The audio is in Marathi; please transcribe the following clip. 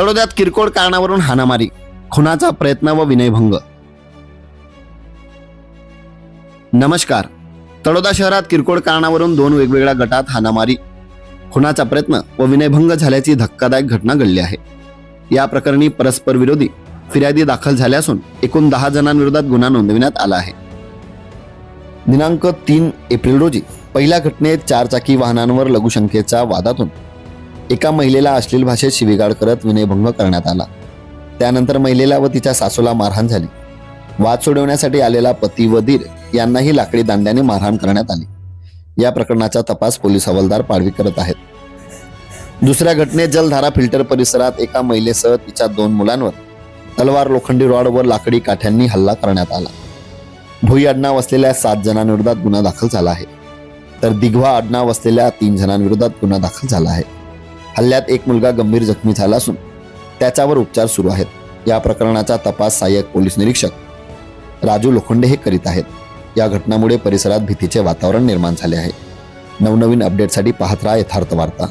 तळोद्यात किरकोळ कारणावरून हाणामारी खुनाचा प्रयत्न व विनयभंग. नमस्कार. तळोदा शहरात किरकोळ कारणावरून दोन वेगवेगळ्या गटात हाणामारी खुनाचा प्रयत्न व विनयभंग झाल्याची धक्कादायक घटना घडली आहे. या प्रकरणी परस्पर विरोधी फिर्यादी दाखल झाल्या असून एकूण दहा जणांविरोधात गुन्हा नोंदविण्यात आला आहे. दिनांक तीन एप्रिल रोजी पहिल्या घटनेत चारचाकी वाहनांवर लघुशंकेच्या वादातून एका महिलेला अश्लील भाषेत शिवीगाळ करत विनयभंग करण्यात आला. त्यानंतर महिलेला व तिच्या सासूला मारहाण झाली. वाद सोडवण्यासाठी आलेला पती व दीर यांनाही लाकडी दांड्याने मारहाण करण्यात आली. या प्रकरणाचा तपास पोलीस हवालदार पाडवी करत आहेत. दुसऱ्या घटनेत जलधारा फिल्टर परिसरात एका महिलेसह तिच्या दोन मुलांवर तलवार लोखंडी रॉड व लाकडी काठ्यांनी हल्ला करण्यात आला. भुई आडनाव असलेल्या सात जणांविरोधात गुन्हा दाखल झाला आहे. तर दिघवा आडनाव असलेल्या तीन जणांविरोधात गुन्हा दाखल झाला आहे. हल्ल्यात एक मुलगा गंभीर जखमी झाला असून त्याच्यावर उपचार सुरू आहेत. या प्रकरणाचा तपास सहाय्यक पोलीस निरीक्षक राजू लोखंडे हे करीत आहेत. या घटनामुळे परिसरात भीतीचे वातावरण निर्माण झाले आहे. नवनवीन अपडेटसाठी पाहत राहा यथार्थ वार्ता.